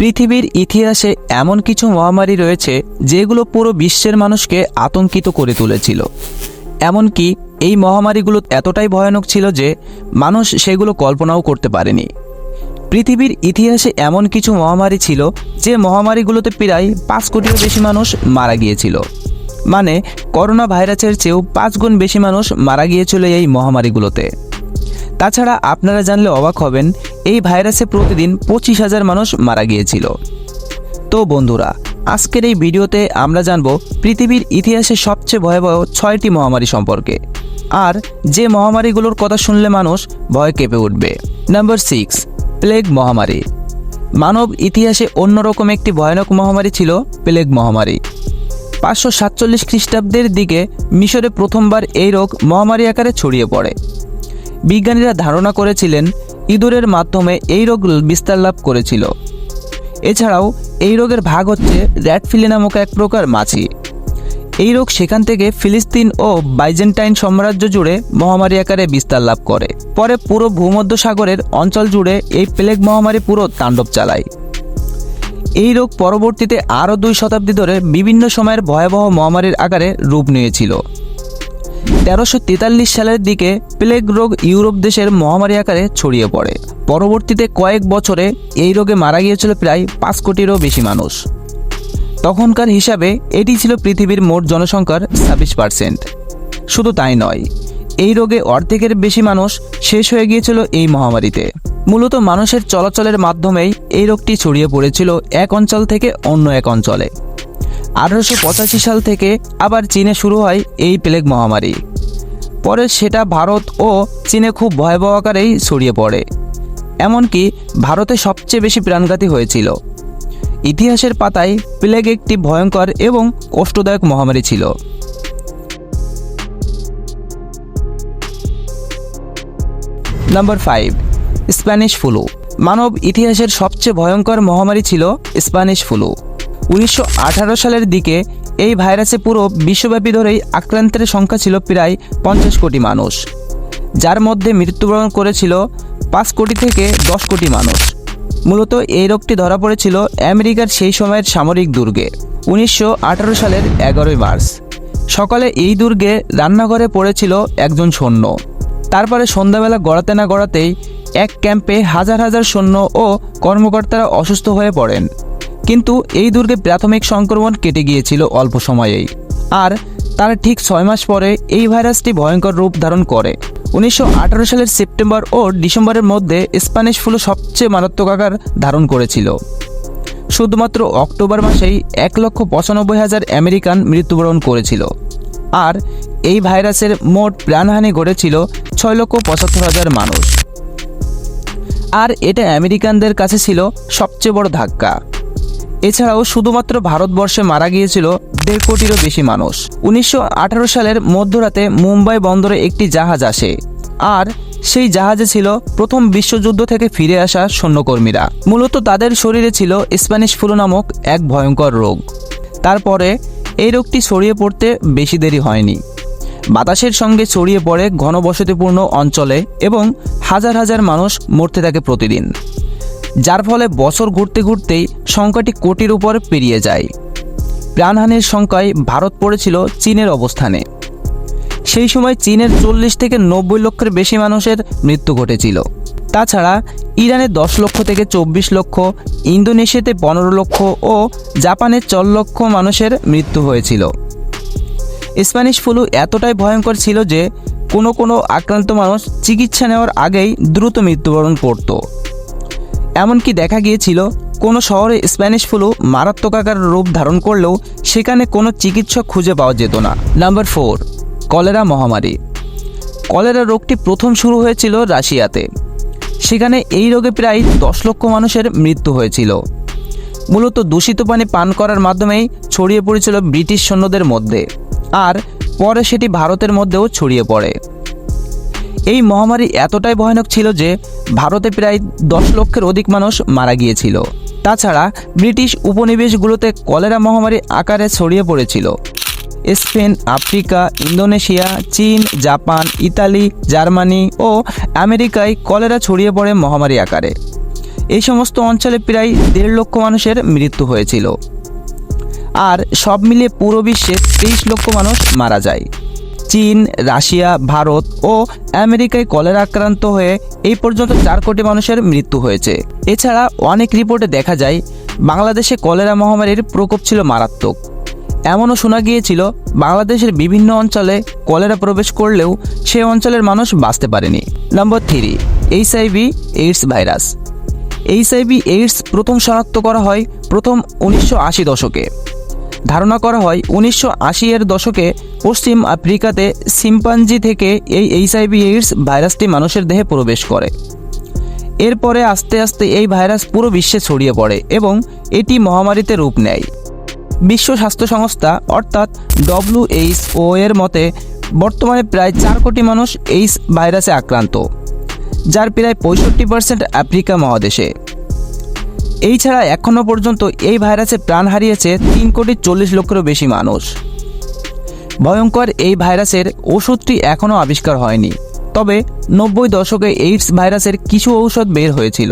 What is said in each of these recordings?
পৃথিবীর ইতিহাসে এমন কিছু মহামারী রয়েছে যেগুলো পুরো বিশ্বের মানুষকে আতঙ্কিত করে তুলেছিল। এমনকি এই মহামারীগুলো এতটাই ভয়ানক ছিল যে মানুষ সেগুলো কল্পনাও করতে পারেনি। পৃথিবীর ইতিহাসে এমন কিছু মহামারী ছিল যে মহামারীগুলোতে প্রায় পাঁচ কোটিরও বেশি মানুষ মারা গিয়েছিল। মানে করোনা ভাইরাসের চেয়েও পাঁচ গুণ বেশি মানুষ মারা গিয়েছিল এই মহামারীগুলোতে। তাছাড়া আপনারা জানলে অবাক হবেন, এই ভাইরাসে প্রতিদিন পঁচিশ হাজার মানুষ মারা গিয়েছিল। তো বন্ধুরা, আজকের এই ভিডিওতে আমরা জানব পৃথিবীর ইতিহাসে সবচেয়ে ভয়াবহ ছয়টি মহামারী সম্পর্কে। আর যে মহামারীগুলোর কথা শুনলে মানুষ ভয় কেঁপে উঠবে। নাম্বার সিক্স, প্লেগ মহামারী। মানব ইতিহাসে অন্যরকম একটি ভয়ানক মহামারী ছিল প্লেগ মহামারী। পাঁচশো সাতচল্লিশ খ্রিস্টাব্দের দিকে মিশরে প্রথমবার এই রোগ মহামারী আকারে ছড়িয়ে পড়ে। বিজ্ঞানীরা ধারণা করেছিলেন, ইঁদুরের মাধ্যমে এই রোগ বিস্তার লাভ করেছিল। এছাড়াও, এই রোগের ভাগ হচ্ছে র্যাটফিলি নামক এক প্রকার মাছি। এই রোগ সেখান থেকে ফিলিস্তিন ও বাইজেন্টাইন সাম্রাজ্য জুড়ে মহামারী আকারে বিস্তার লাভ করে। পরে পুরো ভূমধ্য সাগরের অঞ্চল জুড়ে এই প্লেগ মহামারী পুরো তাণ্ডব চালায়। এই রোগ পরবর্তীতে আরও দুই শতাব্দী ধরে বিভিন্ন সময়ের ভয়াবহ মহামারীর আকারে রূপ নিয়েছিল। তেরোশো তেতাল্লিশ সালের দিকে প্লেগ রোগ ইউরোপ দেশের মহামারী আকারে ছড়িয়ে পড়ে। পরবর্তীতে কয়েক বছরে এই রোগে মারা গিয়েছিল প্রায় পাঁচ কোটিরও বেশি মানুষ। তখনকার হিসাবে এটি ছিল পৃথিবীর মোট জনসংখ্যার ছাব্বিশ পার্সেন্ট। শুধু তাই নয়, এই রোগে অর্ধেকের বেশি মানুষ শেষ হয়ে গিয়েছিল এই মহামারীতে। মূলত মানুষের চলাচলের মাধ্যমেই এই রোগটি ছড়িয়ে পড়েছিল এক অঞ্চল থেকে অন্য এক অঞ্চলে। আঠারোশো পঁচাশি সাল থেকে আবার চীনে শুরু হয় এই প্লেগ মহামারী। পরে সেটা ভারত ও চীনে খুব ভয়াবহ আকারেই ছড়িয়ে পড়ে। এমনকি ভারতে সবচেয়ে বেশি প্রাণঘাতী হয়েছিল। ইতিহাসের পাতায় প্লেগ একটি ভয়ঙ্কর এবং কষ্টদায়ক মহামারী ছিল। Number five, Spanish flu. মানব ইতিহাসের সবচেয়ে ভয়ঙ্কর মহামারী ছিল স্প্যানিশ ফ্লু। উনিশশো আঠারো সালের দিকে এই ভাইরাসে পুরো বিশ্বব্যাপী ধরেই আক্রান্তের সংখ্যা ছিল প্রায় পঞ্চাশ কোটি মানুষ। যার মধ্যে মৃত্যুবরণ করেছিল পাঁচ কোটি থেকে দশ কোটি মানুষ। মূলত এই রোগটি ধরা পড়েছিল আমেরিকার সেই সময়ের সামরিক দুর্গে, উনিশশো আঠারো সালের এগারোই মার্চ। সকালে এই দুর্গে রান্নাঘরে পড়েছিল একজন সৈন্য। তারপরে সন্ধ্যাবেলা গড়াতে না গড়াতেই এক ক্যাম্পে হাজার হাজার সৈন্য ও কর্মকর্তারা অসুস্থ হয়ে পড়েন। কিন্তু এই দুর্গে প্রাথমিক সংক্রমণ কেটে গিয়েছিল অল্প সময়েই। আর তার ঠিক ছয় মাস পরে এই ভাইরাসটি ভয়ঙ্কর রূপ ধারণ করে। উনিশশো আঠারো সালের সেপ্টেম্বর ও ডিসেম্বরের মধ্যে স্প্যানিশ ফ্লু সবচেয়ে মারাত্মক আকার ধারণ করেছিল। শুধুমাত্র অক্টোবর মাসেই এক লক্ষ পঁচানব্বই হাজার আমেরিকান মৃত্যুবরণ করেছিল। আর এই ভাইরাসের মোট প্রাণহানি ঘটেছিল ছয় লক্ষ পঁচাত্তর হাজার মানুষ। আর এটা আমেরিকানদের কাছে ছিল সবচেয়ে বড় ধাক্কা। এছাড়াও শুধুমাত্র ভারতবর্ষে মারা গিয়েছিল দেড় কোটিরও বেশি মানুষ। উনিশশো আঠারো সালের মধ্যরাতে মুম্বাই বন্দরে একটি জাহাজ আসে। আর সেই জাহাজে ছিল প্রথম বিশ্বযুদ্ধ থেকে ফিরে আসা সৈন্যকর্মীরা। মূলত তাদের শরীরে ছিল স্প্যানিশ ফ্লু নামক এক ভয়ঙ্কর রোগ। তারপরে এই রোগটি ছড়িয়ে পড়তে বেশি দেরি হয়নি। বাতাসের সঙ্গে ছড়িয়ে পড়ে ঘনবসতিপূর্ণ অঞ্চলে এবং হাজার হাজার মানুষ মরতে থাকে প্রতিদিন। যার ফলে বছর ঘুরতে ঘুরতেই সংখ্যাটি কোটির উপর পেরিয়ে যায়। প্রাণহানির সংখ্যায় ভারত পড়েছিল চীনের অবস্থানে। সেই সময় চীনের চল্লিশ থেকে নব্বই লক্ষের বেশি মানুষের মৃত্যু ঘটেছিল। তাছাড়া ইরানে দশ লক্ষ থেকে চব্বিশ লক্ষ, ইন্দোনেশিয়াতে পনেরো লক্ষ ও জাপানে চার লক্ষ মানুষের মৃত্যু হয়েছিল। স্প্যানিশ ফ্লু এতটাই ভয়ঙ্কর ছিল যে কোনো কোনো আক্রান্ত মানুষ চিকিৎসা নেওয়ার আগেই দ্রুত মৃত্যুবরণ করত। এমনকি দেখা গিয়েছিল, কোনো শহরে স্প্যানিশ ফ্লু মারাত্মক আকার রূপ ধারণ করলেও সেখানে কোনো চিকিৎসক খুঁজে পাওয়া যেত না। নাম্বার ফোর, কলেরা মহামারী। কলেরা রোগটি প্রথম শুরু হয়েছিল রাশিয়াতে। সেখানে এই রোগে প্রায় দশ লক্ষ মানুষের মৃত্যু হয়েছিল। মূলত দূষিত পানি পান করার মাধ্যমেই ছড়িয়ে পড়েছিল ব্রিটিশ সৈন্যদের মধ্যে। আর পরে সেটি ভারতের মধ্যেও ছড়িয়ে পড়ে। এই মহামারী এতটাই ভয়ানক ছিল যে ভারতে প্রায় দশ লক্ষের অধিক মানুষ মারা গিয়েছিল। তাছাড়া ব্রিটিশ উপনিবেশগুলোতে কলেরা মহামারী আকারে ছড়িয়ে পড়েছিল। স্পেন, আফ্রিকা, ইন্দোনেশিয়া, চীন, জাপান, ইতালি, জার্মানি ও আমেরিকায় কলেরা ছড়িয়ে পড়ে মহামারী আকারে। এই সমস্ত অঞ্চলে প্রায় দেড় লক্ষ মানুষের মৃত্যু হয়েছিল। আর সব মিলিয়ে পুরো বিশ্বে তেইশ লক্ষ মানুষ মারা যায়। চীন, রাশিয়া, ভারত ও আমেরিকায় কলেরা আক্রান্ত হয়ে এই পর্যন্ত চার কোটি মানুষের মৃত্যু হয়েছে। এছাড়া অনেক রিপোর্টে দেখা যায়, বাংলাদেশে কলেরা মহামারীর প্রকোপ ছিল মারাত্মক। এমনও শোনা গিয়েছিল, বাংলাদেশের বিভিন্ন অঞ্চলে কলেরা প্রবেশ করলেও সে অঞ্চলের মানুষ বাঁচতে পারেনি। Number three, HIV, AIDS virus. HIV, AIDS প্রথম শনাক্ত করা হয় প্রথম উনিশশো আশি দশকে। ধারণা করা হয় উনিশশো আশি এর দশকে পশ্চিম আফ্রিকাতে সিম্পাঞ্জি থেকে এই এইচআইভি এইডস ভাইরাসটি মানুষের দেহে প্রবেশ করে। এরপরে আস্তে আস্তে এই ভাইরাস পুরো বিশ্বে ছড়িয়ে পড়ে এবং এটি মহামারীতে রূপ নেয়। বিশ্ব স্বাস্থ্য সংস্থা, অর্থাৎ ডব্লিউএইচও এর মতে, বর্তমানে প্রায় চার কোটি মানুষ এই ভাইরাসে আক্রান্ত, যার প্রায় পঁয়ষট্টি পার্সেন্ট আফ্রিকা মহাদেশে। এই ছাড়া এখনও পর্যন্ত এই ভাইরাসে প্রাণ হারিয়েছে তিন কোটি চল্লিশ লক্ষেরও বেশি মানুষ। ভয়ঙ্কর এই ভাইরাসের ওষুধটি এখনও আবিষ্কার হয়নি। তবে নব্বই দশকে এইডস ভাইরাসের কিছু ঔষধ বের হয়েছিল,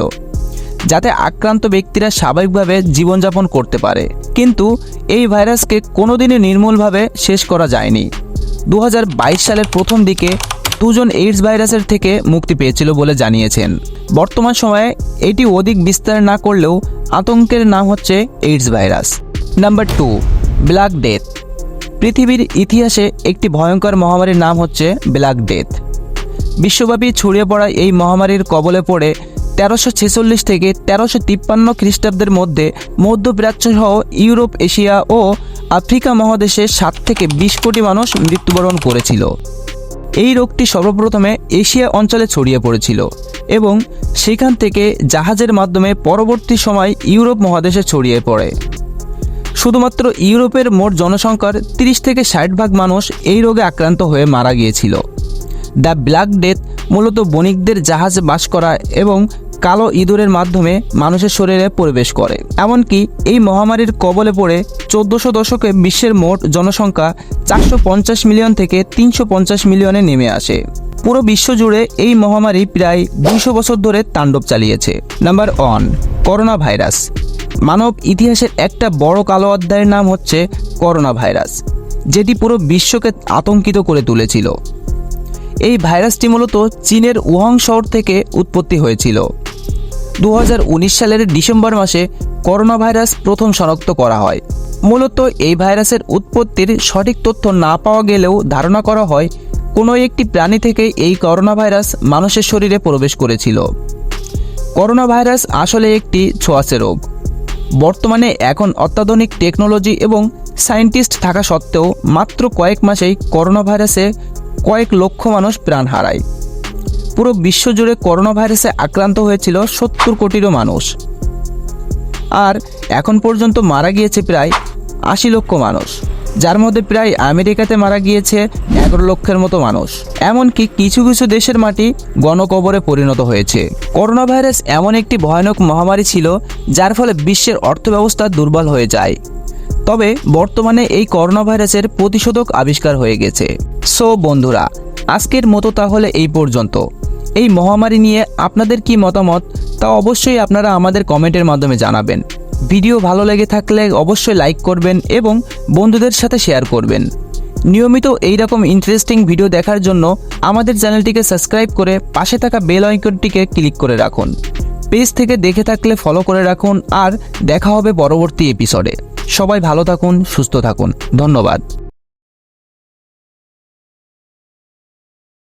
যাতে আক্রান্ত ব্যক্তিরা স্বাভাবিকভাবে জীবনযাপন করতে পারে। কিন্তু এই ভাইরাসকে কোনোদিনই নির্মূলভাবে শেষ করা যায়নি। দু হাজার বাইশ সালের প্রথম দিকে দুজন এইডস ভাইরাসের থেকে মুক্তি পেয়েছিল বলে জানিয়েছেন। বর্তমান সময়ে এটি অধিক বিস্তার না করলেও আতঙ্কের নাম হচ্ছে AIDS virus. Number two black death পৃথিবীর ইতিহাসে একটি ভয়ঙ্কর মহামারীর নাম হচ্ছে ব্ল্যাক ডেথ বিশ্বব্যাপী ছড়িয়ে পড়া এই মহামারীর কবলে পড়ে তেরোশো ছেচল্লিশ থেকে তেরোশো তিপ্পান্ন খ্রিস্টাব্দের মধ্যে মধ্যপ্রাচ্য সহ ইউরোপ, এশিয়া ও আফ্রিকা মহাদেশে সাত থেকে বিশ কোটি মানুষ মৃত্যুবরণ করেছিল। এই রোগটি সর্বপ্রথমে এশিয়া অঞ্চলে ছড়িয়ে পড়েছিল এবং সেখান থেকে জাহাজের মাধ্যমে পরবর্তী সময় ইউরোপ মহাদেশে ছড়িয়ে পড়ে। শুধুমাত্র ইউরোপের মোট জনসংখ্যার তিরিশ থেকে ষাট ভাগ মানুষ এই রোগে আক্রান্ত হয়ে মারা গিয়েছিল। দ্য ব্ল্যাক ডেথ মূলত বণিকদের জাহাজে বাস করা এবং কালো ইঁদুরের মাধ্যমে মানুষের শরীরে প্রবেশ করে। এমনকি এই মহামারীর কবলে পড়ে চোদ্দোশো দশকে বিশ্বের মোট জনসংখ্যা চারশো পঞ্চাশ মিলিয়ন থেকে তিনশো পঞ্চাশ মিলিয়নে নেমে আসে। পুরো বিশ্ব জুড়ে এই মহামারী প্রায় দুইশো বছর ধরে তাণ্ডব চালিয়েছে। নাম্বার ওয়ান করোনা ভাইরাস মানব ইতিহাসের একটা বড় কালো অধ্যায়ের নাম হচ্ছে করোনা ভাইরাস যেটি পুরো বিশ্বকে আতঙ্কিত করে তুলেছিল। এই ভাইরাসটি মূলত চীনের উহাং শহর থেকে উৎপত্তি হয়েছিল। দু হাজার উনিশ সালের ডিসেম্বর মাসে করোনা ভাইরাস প্রথম শনাক্ত করা হয়। মূলত এই ভাইরাসের উৎপত্তির সঠিক তথ্য না পাওয়া গেলেও ধারণা করা হয়, কোনো একটি প্রাণী থেকে এই করোনা ভাইরাস মানুষের শরীরে প্রবেশ করেছিল। করোনা ভাইরাস আসলে একটি ছোঁয়াচে রোগ। বর্তমানে এখন অত্যাধুনিক টেকনোলজি এবং সায়েন্টিস্ট থাকা সত্ত্বেও মাত্র কয়েক মাসেই করোনা ভাইরাসে কয়েক লক্ষ মানুষ প্রাণ হারায়। পুরো বিশ্বজুড়ে করোনা ভাইরাসে আক্রান্ত হয়েছিল সত্তর কোটিরও মানুষ। আর এখন পর্যন্ত মারা গিয়েছে প্রায় আশি লক্ষ মানুষ, যার মধ্যে প্রায় আমেরিকাতে মারা গিয়েছে এগারো লক্ষের মতো মানুষ। এমনকি কিছু কিছু দেশের মাটি গণকবরে পরিণত হয়েছে। করোনা ভাইরাস এমন একটি ভয়ানক মহামারী ছিল, যার ফলে বিশ্বের অর্থব্যবস্থা দুর্বল হয়ে যায়। তবে বর্তমানে এই করোনা ভাইরাসের প্রতিষেধক আবিষ্কার হয়ে গেছে। সো বন্ধুরা, আজকের মতো তাহলে এই পর্যন্ত। এই মহামারী নিয়ে আপনাদের কি মতামত, তা অবশ্যই আপনারা আমাদের কমেন্টের মাধ্যমে জানাবেন। ভিডিও ভালো লেগে থাকলে অবশ্যই লাইক করবেন এবং বন্ধুদের সাথে শেয়ার করবেন। নিয়মিত এই রকম ইন্টারেস্টিং ভিডিও দেখার জন্য আমাদের চ্যানেলটিকে সাবস্ক্রাইব করে পাশে থাকা বেল আইকনটিকে ক্লিক করে রাখুন। পেজ থেকে দেখে থাকলে ফলো করে রাখুন আর দেখা হবে পরবর্তী এপিসোডে সবাই ভালো থাকুন, সুস্থ থাকুন। ধন্যবাদ।